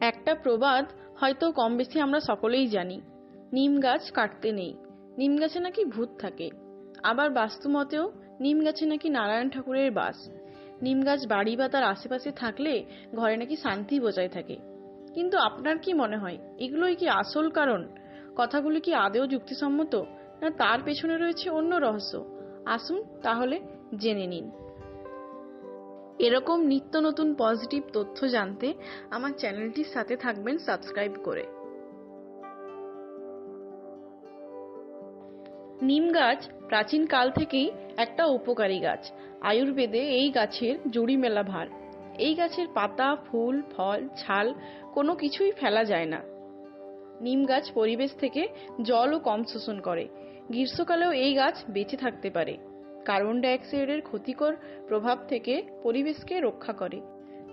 একটা প্রবাদ হয়তো কম বেশি আমরা সকলেই জানি, নিম গাছ কাটতে নেই, নিম গাছে নাকি ভূত থাকে। আবার বাস্তুমতেও নিম গাছে নাকি নারায়ণ ঠাকুরের বাস। নিম গাছ বাড়ি বা তার আশেপাশে থাকলে ঘরে নাকি শান্তি বজায় থাকে। কিন্তু আপনার কি মনে হয়, এগুলোই কি আসল কারণ? কথাগুলি কি আদেও যুক্তিসম্মত, না তার পেছনে রয়েছে অন্য রহস্য? আসুন তাহলে জেনে নিন। এরকম নিত্য নতুন পজিটিভ তথ্য জানতে আমার চ্যানেলটির সাথে থাকবেন সাবস্ক্রাইব করে। নিম গাছ প্রাচীন কাল থেকেই একটা উপকারী গাছ। আয়ুর্বেদে এই গাছের জুড়ি মেলা ভার। এই গাছের পাতা, ফুল, ফল, ছাল কোনো কিছুই ফেলা যায় না। নিম গাছ পরিবেশ থেকে জলও কম শোষণ করে। গ্রীষ্মকালেও এই গাছ বেঁচে থাকতে পারে। কার্বন ডাইঅক্সাইডের ক্ষতিকর প্রভাব থেকে পরিবেশকে রক্ষা করে।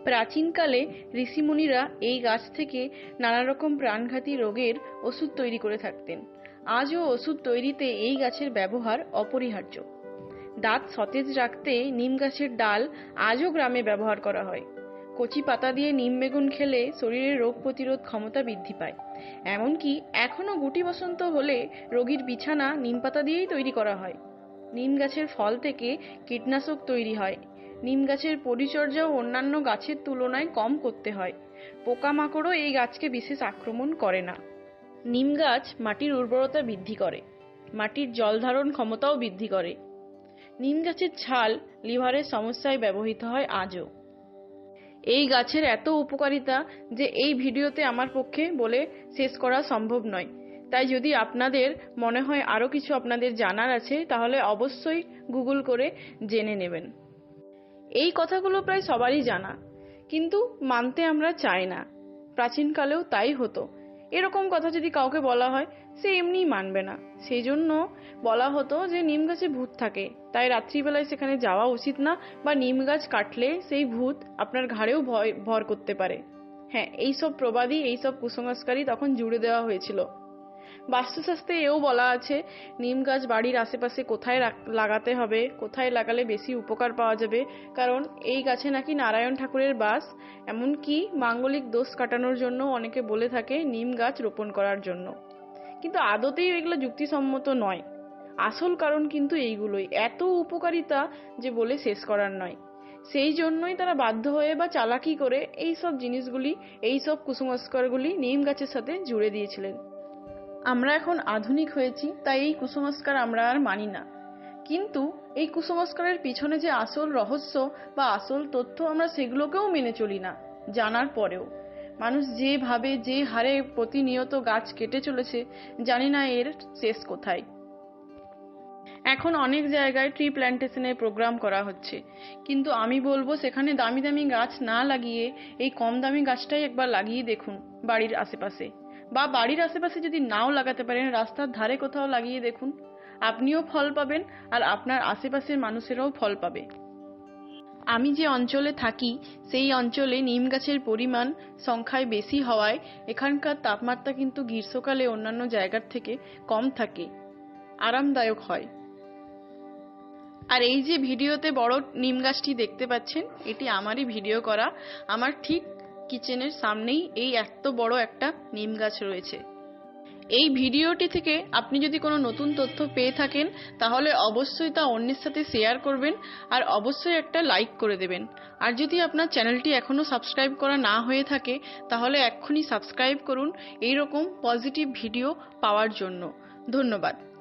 প্রাচীনকালে ঋষিমুনিরা এই গাছ থেকে নানা রকম প্রাণঘাতী রোগের ওষুধ তৈরি করে থাকতেন। আজও ওষুধ তৈরিতে এই গাছের ব্যবহার অপরিহার্য। দাঁত সতেজ রাখতে নিম গাছের ডাল আজও গ্রামে ব্যবহার করা হয়। কচি পাতা দিয়ে নিম বেগুন খেলে শরীরের রোগ প্রতিরোধ ক্ষমতা বৃদ্ধি পায়। এমনকি এখনও গুটি বসন্ত হলে রোগীর বিছানা নিম পাতা দিয়েই তৈরি করা হয়। নিম গাছের ফল থেকে কীটনাশক তৈরি হয়। নিম গাছের পরিচর্যাও অন্যান্য গাছের তুলনায় কম করতে হয়। পোকামাকড়ও এই গাছকে বিশেষ আক্রমণ করে না। নিম গাছ মাটির উর্বরতা বৃদ্ধি করে। মাটির জল ধারণ ক্ষমতাও বৃদ্ধি করে। নিম গাছের ছাল লিভারের সমস্যায় ব্যবহৃত হয় আজও। এই গাছের এত উপকারিতা যে এই ভিডিওতে আমার পক্ষে বলে শেষ করা সম্ভব নয়। তাই যদি আপনাদের মনে হয় আরও কিছু আপনাদের জানার আছে, তাহলে অবশ্যই গুগল করে জেনে নেবেন। এই কথাগুলো প্রায় সবারই জানা, কিন্তু মানতে আমরা চাই না। প্রাচীনকালেও তাই হতো। এরকম কথা যদি কাউকে বলা হয়, সে এমনিই মানবে না। সেই জন্য বলা হতো যে নিম গাছে ভূত থাকে, তাই রাত্রিবেলায় সেখানে যাওয়া উচিত না, বা নিম গাছ কাটলে সেই ভূত আপনার ঘাড়েও ভয়, ভর করতে পারে। হ্যাঁ এইসব প্রবাদী, এইসব কুসংস্কারই তখন জুড়ে দেওয়া হয়েছিল। বাস্তুশাস্ত্রে এও বলা আছে, নিম গাছ বাড়ির আশেপাশে কোথায় লাগাতে হবে, কোথায় লাগালে বেশি উপকার পাওয়া যাবে? কারণ এই গাছে নাকি নারায়ণ ঠাকুরের বাস। এমনকি মাঙ্গলিক দোষ কাটানোর জন্য অনেকে বলে থাকে নিম গাছ রোপণ করার জন্য। কিন্তু আদতেই এগুলো যুক্তিসম্মত নয়। আসল কারণ কিন্তু এইগুলোই। এত উপকারিতা যে বলে শেষ করার নয়। সেই জন্যই তারা বাধ্য হয়ে বা চালাকি করে এই সব জিনিসগুলি, এই সব কুসংস্কারগুলি নিম গাছের সাথে জুড়ে দিয়েছিলেন। আমরা এখন আধুনিক হয়েছি, তাই এই কুসংস্কার আমরা আর মানি না। কিন্তু এই কুসংস্কারের পিছনে যে আসল রহস্য বা আসল তথ্য আমরা সেগুলোকেও মেনে চলি না, জানার পরেও। মানুষ যেভাবে যে হারে প্রতিনিয়ত গাছ কেটে চলেছে, জানি না এর শেষ কোথায়। এখন অনেক জায়গায় ট্রি প্ল্যান্টেশনের প্রোগ্রাম করা হচ্ছে। কিন্তু আমি বলব, সেখানে দামি দামি গাছ না লাগিয়ে এই কম দামি গাছটাই একবার লাগিয়ে দেখুন বাড়ির আশেপাশে। বা বাড়ির আশেপাশে যদি নাও লাগাতে পারেন, রাস্তার ধারে কোথাও লাগিয়ে দেখুন। আপনিও ফল পাবেন আর আপনার আশেপাশের মানুষেরাও ফল পাবে। আমি যে অঞ্চলে থাকি, সেই অঞ্চলে নিম গাছের পরিমাণ সংখ্যায় বেশি হওয়ায় এখানকার তাপমাত্রা কিন্তু গ্রীষ্মকালে অন্যান্য জায়গার থেকে কম থাকে। আরামদায়ক হয়। আর এই যে ভিডিওতে বড় নিম গাছটি দেখতে পাচ্ছেন, এটি আমারই ভিডিও করা। আমার ঠিক কিচেনের সামনেই এই এত বড় একটা নিম গাছ রয়েছে। এই ভিডিওটি থেকে আপনি যদি কোনো নতুন তথ্য পেয়ে থাকেন, তাহলে অবশ্যই তা অন্যের সাথে শেয়ার করবেন আর অবশ্যই একটা লাইক করে দেবেন। আর যদি আপনার চ্যানেলটি এখনও সাবস্ক্রাইব করা না হয়ে থাকে, তাহলে এক্ষুনি সাবস্ক্রাইব করুন। এই রকম পজিটিভ ভিডিও পাওয়ার জন্য। ধন্যবাদ।